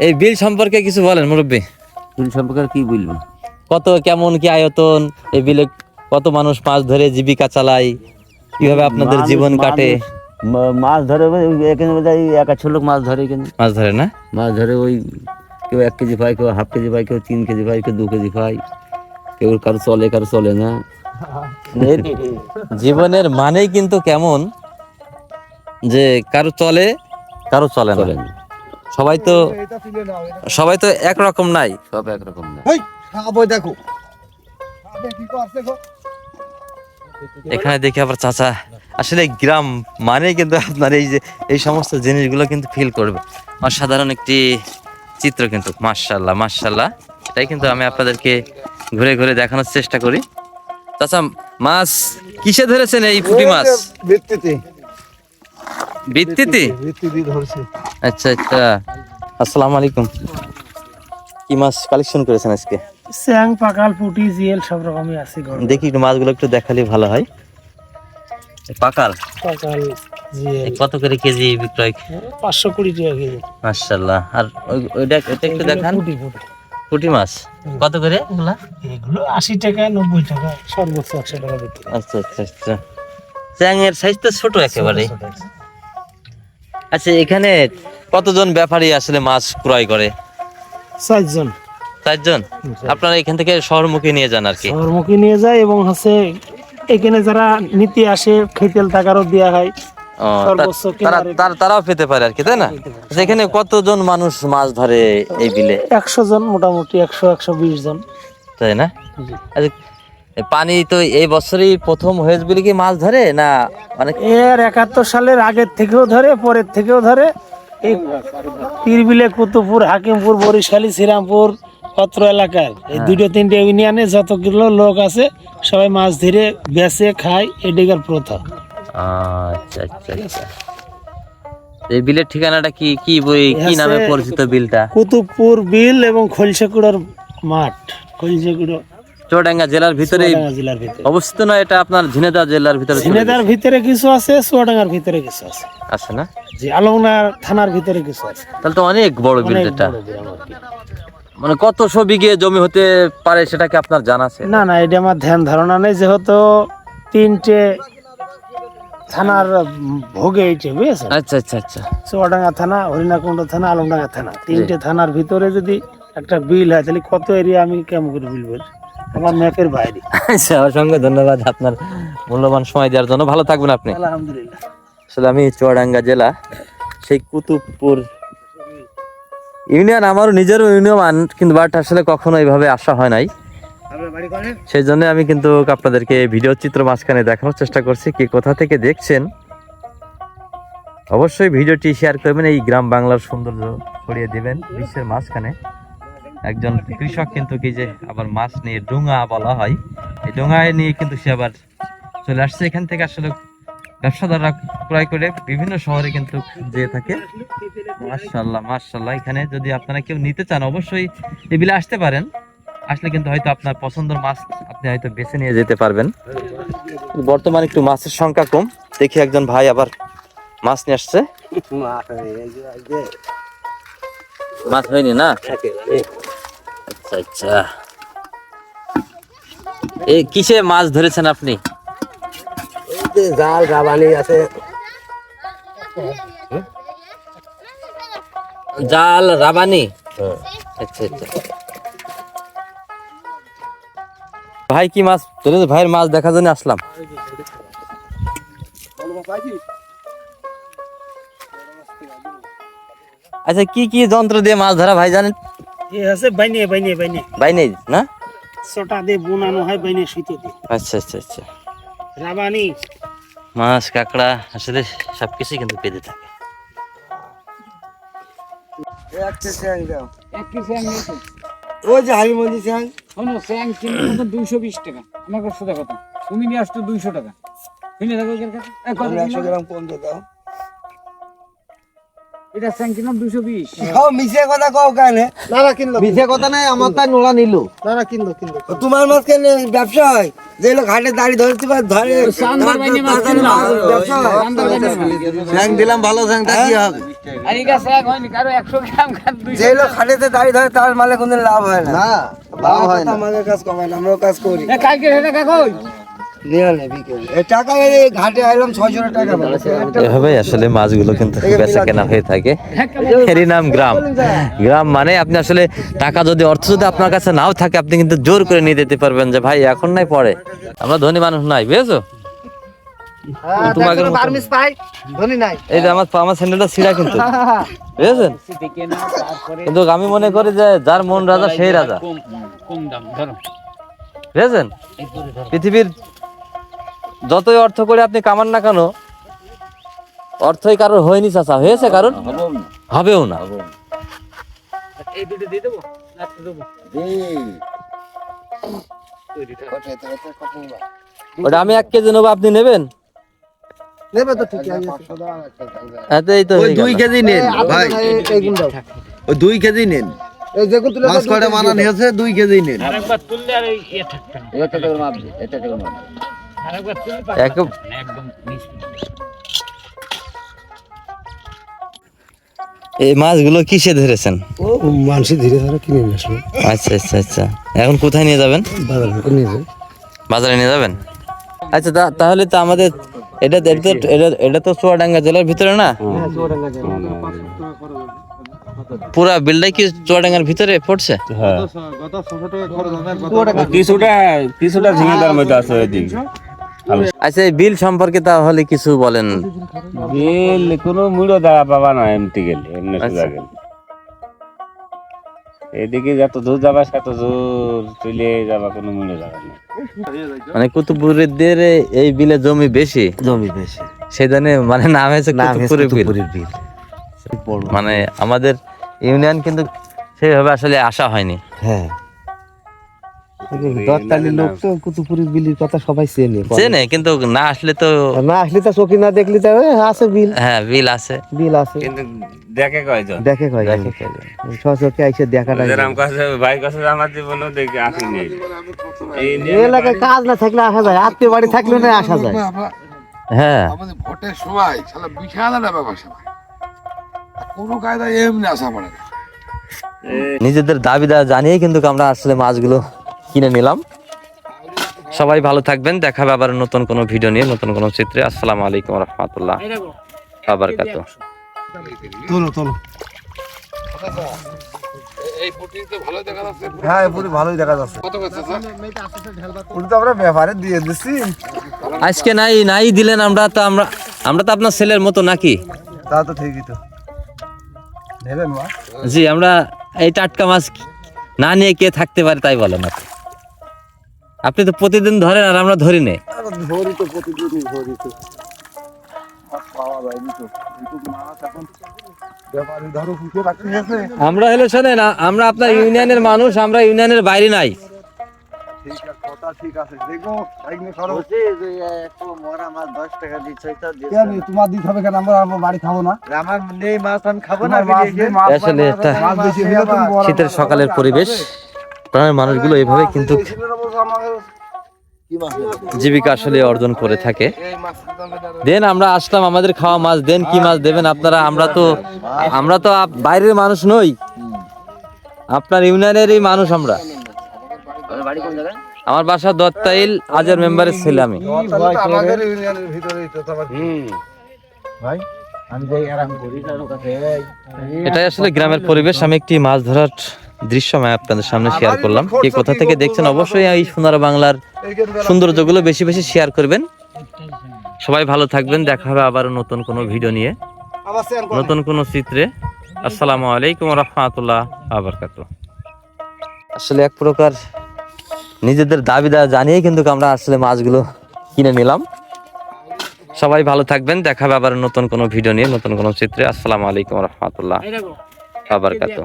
এই বিল সম্পর্কে কিছু বলেন মুরব্বী। বিল সম্পর্কে কি বলব? কত কেমন কি আয়তন? এই বিলে কত মানুষ মাছ ধরে জীবিকা চালায়? কীভাবে আপনাদের জীবন কাটে? মাছ ধরে এখানে এক আধশো লোক মাছ ধরে এখানে। মাছ ধরে না? মাছ ধরে ওই কেউ এক কেজি পায় কেউ হাফ কেজি পায় কেউ তিন কেজি পায় কেউ দু কেজি পায়। কেউ কারও চলে কারও চলে না। জীবনের মানেই কিন্তু কেমন যে কারও চলে কারও চলে না। সবাই তো সবাই তো একরকম নাই। সব একরকম না দেখো। এখানে দেখি আবার চাচা। আসলে গ্রাম মানে কিন্তু আপনার এই যে এই সমস্ত জিনিসগুলো কিন্তু ফিল করবে। অসাধারণ একটি চিত্র কিন্তু মার্শাল্লাহ মার্শাল্লাহ এটাই কিন্তু আমি আপনাদেরকে ঘুরে ঘুরে দেখানোর চেষ্টা করি। চাচা মাছ কিসে ধরেছেন এই পুঁটি মাছ? ভিত্তিতে। বৃত্তিতে ভিত্তিতে ধরছে। আচ্ছা আচ্ছা। আসসালামু আলাইকুম। কি মাছ কালেকশন করেছেন আজকে? স্যাং পাকাল পুটি জিএল সব রকমই আছে দেখি একটু মাছগুলো একটু দেখালে ভালো হয়। পাকাল? পাকাল কত করে কেজি বিক্রয়? পাঁচশো কুড়ি টাকা কেজি। মাশাল্লাহ আর ওই- ওইটা এটা একটু দেখান। পুটি পুটি। পুঁটি মাছ। কত করে এগুলা? এগুলো আশি টাকা নব্বই টাকা সর্বোচ্চ একশো টাকা বিক্রি। আচ্ছা আচ্ছা আচ্ছা। চ্যাংয়ের সাইজ তো ছোট একেবারে আচ্ছা এখানে কতজন ব্যাপারী আসলে মাছ ক্রয় করে? চারজন। চারজন? আপনারা এখান থেকে শহরমুখী নিয়ে যান আর কি শহরমুখী নিয়ে যায় এবং হচ্ছে এখানে যারা নিতে আসে খেতেল টাকারও দেওয়া হয়। তারাও পেতে পারে আর কি তাই না? আচ্ছা, এখানে কতজন মানুষ মাছ ধরে এই বিলে? একশো জন মোটামুটি একশো একশো বিশ জন। তাই না? আচ্ছা পানি তো এই বছরই প্রথম হয়েছে বলে কি মাছ ধরে না অনেক এর একাত্তর সালের আগের থেকেও ধরে পরের থেকেও ধরে। এই পীরবিলে কুতুবপুর হাকিমপুর বরিশালী শ্রীরামপুর পত্র এলাকার এই দুটো তিনটে ইউনিয়নে যতগুলো লোক আছে সবাই মাছ ধরে বেচে খায় এদিকের প্রথা। আচ্ছা আচ্ছা আচ্ছা। এই বিলের ঠিকানাটা কি কি বই কি নামে পরিচিত বিলটা? কুতুবপুর বিল এবং খলসাকুড়ার মাঠ। খলসাকুড়ো চুয়াডাঙ্গা জেলার ভিতরে জেলার ভিতরে। অবস্থিত না এটা আপনার ঝিনেদা জেলার ভিতরে ঝিনেদার ভিতরে কিছু আছে চুয়াডাঙ্গার ভিতরে কিছু আছে। আছে না? যে আলমনার থানার ভিতরে কিছু আছে। তাহলে তো অনেক বড় বিল এটা। মানে কত শো বিঘে জমি হতে পারে সেটা কি আপনার জানা আছে? না না এটা আমার ধ্যান ধারণা নেই যেহেতু তিনটে থানার ভোগে এইটে বুঝেছেন? আচ্ছা আচ্ছা আচ্ছা। চুয়াডাঙ্গা থানা হরিণাকুণ্ড থানা আলমডাঙ্গা থানা। তিনটে থানার ভিতরে যদি একটা বিল হয় তাহলে কত এরিয়া আমি কেমন করে বিল বলি আমার ম্যাপের বাইরে। আচ্ছা অসংখ্য ধন্যবাদ আপনার মূল্যবান সময় দেওয়ার জন্য। ভালো থাকবেন আপনি। আলহামদুলিল্লাহ। আসলে আমি চুয়াডাঙ্গা জেলা সেই কুতুবপুর ইউনিয়ন আমারও নিজেরও ইউনিয়ন কিন্তু বাট আসলে কখনো এইভাবে আসা হয় নাই। সেই জন্য আমি কিন্তু আপনাদেরকে ভিডিও চিত্র মাঝখানে দেখানোর চেষ্টা করছি কি কোথা থেকে দেখছেন। অবশ্যই ভিডিওটি শেয়ার করবেন এই গ্রাম বাংলার সৌন্দর্য ছড়িয়ে দিবেন বিশ্বের মাঝখানে। একজন কৃষক কিন্তু কি যে আবার মাছ নিয়ে ডোঙা বলা হয়। এই ডোঙায় নিয়ে কিন্তু সে আবার চলে আসছে। এখান থেকে আসলে ব্যবসাদাররা ক্রয় করে বিভিন্ন শহরে কিন্তু যেয়ে থাকে। মার্শাল্লাহ মার্শাল্লাহ এখানে যদি আপনারা কেউ নিতে চান, অবশ্যই এই বিলে আসতে পারেন। আসলে কিন্তু হয়তো আপনার পছন্দের মাছ আপনি হয়তো বেছে নিয়ে যেতে পারবেন। বর্তমানে একটু মাছের সংখ্যা কম। দেখি একজন ভাই আবার মাছ নিয়ে আসছে। মাছ হয়নি না? আচ্ছা আচ্ছা। এই কিসে মাছ ধরেছেন আপনি? জাল রাবানি আছে। জাল রাবানি? আচ্ছা আচ্ছা। ভাই কি মাছ? ধরেছে ভাইয়ের মাছ দেখার জন্য আসলাম। আচ্ছা কি কি যন্ত্র দিয়ে মাছ ধরা ভাই জানেন? এ আছে বাইনে বাইনে বাইনে। ভাই না? ছোটা দিয়ে বোনানো হয় বাইনে সুতো দিয়ে আচ্ছা আচ্ছা আচ্ছা। রাবানি। মাছ কাঁকড়া আসলে কিন্তু পেতে থাকে। ওই যে হাবি মন্দির স্যাং। শোনো স্যাং কিনতে দুইশো বিশ টাকা। আমার কাছে কথা। তুমি নিয়ে আসতো দুইশো টাকা। কিনে থাকো এর কাছে। এ, কত একশো গ্রাম কম দাও। এটা স্যাং কিনলাম দুইশো বিশ? খাও মিশে কথা কও কানে না না কিনলো। মিশে কথা নাই আমার তাই নোলা নিল। না না কিনলো কিনলো। তোমার মাছ কেন ব্যবসা হয়? যে লোক হাটে দাড়ি ধরতে পারে ধরে বাইনে মাছ ব্যবসা হয়। মাছ। স্যাং দিলাম ভালো স্যাং তা কি হবে? আর এই গাছ এক হয়নি কারও একশো গ্রাম খান দুইশো যে লোক খাটেতে দাঁড়িয়ে ধরে তার মালে কোনো লাভ হয় না। না লাভ হয় না। আমাদের কাজ কমায় না আমরাও কাজ করি। কালকে হেঁটে কাকই এভাবেই আসলে মাছগুলো কিন্তু বেচা কেনা হয়ে থাকে। এরই নাম গ্রাম। গ্রাম মানে আপনি আসলে টাকা যদি অর্থ যদি আপনার কাছে নাও থাকে আপনি কিন্তু জোর করে নিয়ে যেতে পারবেন যে ভাই এখন নাই পরে। আমরা ধনী মানুষ নাই বুঝেছ? নাই। এই যে আমার আমার স্যান্ডেলটা ছিঁড়া কিন্তু। বুঝেছেন? দেখে না তারপরে কিন্তু আমি মনে করি যে যার মন রাজা সেই রাজা। বুঝেছেন? পৃথিবীর যতই অর্থ করে আপনি কামান না কেন অর্থই কারোর হয়নি চাচা। হয়েছে কারণ? হবেও না। ওটা আমি এক কেজি নেব আপনি নেবেন? নেবে তো ঠিক আছে তো এই তো কেজি নেন ভাই। ওই দুই কেজি নেন। এই যে কুতুলে মাছ কয়টা মানানি হয়েছে দুই কেজি নেন। আরেকবার তুললে আর এই থাকবে এটা করে এই মাছগুলো কিসে ধরেছেন? ও মানুষই ধীরে ধীরে কিনে নিয়ে আসবে আচ্ছা আচ্ছা আচ্ছা। এখন কোথায় নিয়ে যাবেন? বাজার নিয়ে যাবে বাজারে নিয়ে যাবেন? আচ্ছা তা- তাহলে তো আমাদের এটা এটা তো এটা এটা তো চুয়াডাঙ্গা জেলার ভিতরে না? পুরা বিলটাই কি চুয়াডাঙ্গার ভিতরে পড়ছে? কিছুটা কিছুটা ঝিঙেদার মধ্যে আছে আচ্ছা এই বিল সম্পর্কে তাহলে কিছু বলেন। বিল কোনো মূল্য দ্বারা পাবা না গেলে এমনি সোজা গেলে। এদিকে যত দূর যাবা তত দূর চলে যাবা কোনো মূল্য যাবা না মানে কুতুবপুরের এই বিলে জমি বেশি? জমি বেশি। সেখানে মানে নাম হয়েছে কুতুবপুরের বিল। বিল। মানে আমাদের ইউনিয়ন কিন্তু সেইভাবে আসলে আসা হয়নি। হ্যাঁ। দশটালি লোক তো কুতুপুরি বিলির কথা সবাই চেনে চেনে কিন্তু না আসলে তো না আসলে তো চোখে না দেখলি তো আছে বিল। হ্যাঁ বিল আছে। বিল আছে। কিন্তু দেখে কয়জন? দেখে কয়জন। সচকে আইসে দেখাটা যেরাম কাছে ভাই কাছে আমার জীবনও দেখে আসেনি এই এই এলাকায় কাজ না থাকলে আসা যায় আত্মীয় বাড়ি থাকলে না আসা যায়। হ্যাঁ। আমাদের ভোটের সময় শালা বিশাল একটা ব্যাপার সময় কোনো কায়দায় এমনি আসা পড়ে নিজেদের দাবি দাওয়া জানিয়ে কিন্তু আমরা আসলে মাছগুলো কিনে নিলাম। সবাই ভালো থাকবেন। দেখাবে আবার নতুন কোনো ভিডিও নিয়ে নতুন কোনো চিত্রে। আসসালামু আলাইকুম রহমতুল্লাহ দেখো তোলো তোলো। এই ফুটিতে ভালো দেখা যাচ্ছে। হ্যাঁ পুরো ভালোই দেখা যাচ্ছে। কত করছে স্যার? পুরো তো আমরা ব্যাপারে দিয়ে দিচ্ছি আজকে নাই নাই দিলেন আমরা তো আমরা আমরা তো আপনার ছেলের মতো নাকি? তা তো ঠিকই তো। নেবেন মা? জি আমরা এই টাটকা মাছ না নিয়ে কে থাকতে পারে তাই বলেন আপনি। আপনি তো প্রতিদিন ধরেন আর আমরা ধরি নে। ধরি তো প্রতিদিনই ধরি তো। আমরা হলে শোনেন আমরা আপনার ইউনিয়নের মানুষ আমরা ইউনিয়নের বাইরে নাই। ঠিক আছে কথা ঠিক আছে। দেখো সাইকেল করো কেন? তোমার দিতে হবে কেন? আমরা বাড়ি খাব না। আমার নেই মাছ আমি খাব না আসলে শীতের সকালের পরিবেশ। প্রাণের মানুষগুলো এভাবে কিন্তু আমাদের? জীবিকা আসলে অর্জন করে থাকে। দেন আমরা আসলাম আমাদের খাওয়া মাছ। দেন কি মাছ দেবেন আপনারা? আমরা তো আমরা তো আপ- বাইরের মানুষ নই। আপনার ইউনিয়নেরই মানুষ আমরা। আমার বাসা দত্তাইল আজের মেম্বারের ছেলে আমি। তাহলে তো আমাদের ইউনিয়নের ভিতরেই তো তোমার ভাই আমি যাই আরাম করি। এটাই আসলে গ্রামের পরিবেশ। আমি একটি মাছ ধরার দৃশ্য আমি আপনাদের সামনে শেয়ার করলাম। কে কোথা থেকে দেখছেন? অবশ্যই এই সোনার বাংলার সৌন্দর্যগুলো বেশি বেশি শেয়ার করবেন। সবাই ভালো থাকবেন। দেখা হবে আবার নতুন কোনো ভিডিও নিয়ে। নতুন কোনো চিত্রে। আসসালামু আলাইকুম রহমতুল্লাহ আবরকাত আসলে এক প্রকার নিজেদের দাবি দাওয়া জানিয়ে কিন্তু আমরা আসলে মাছগুলো কিনে নিলাম। সবাই ভালো থাকবেন। দেখা হবে আবার নতুন কোনো ভিডিও নিয়ে নতুন কোনো চিত্রে। আসসালামু আলাইকুম রহমতুল্লাহ আবরকাত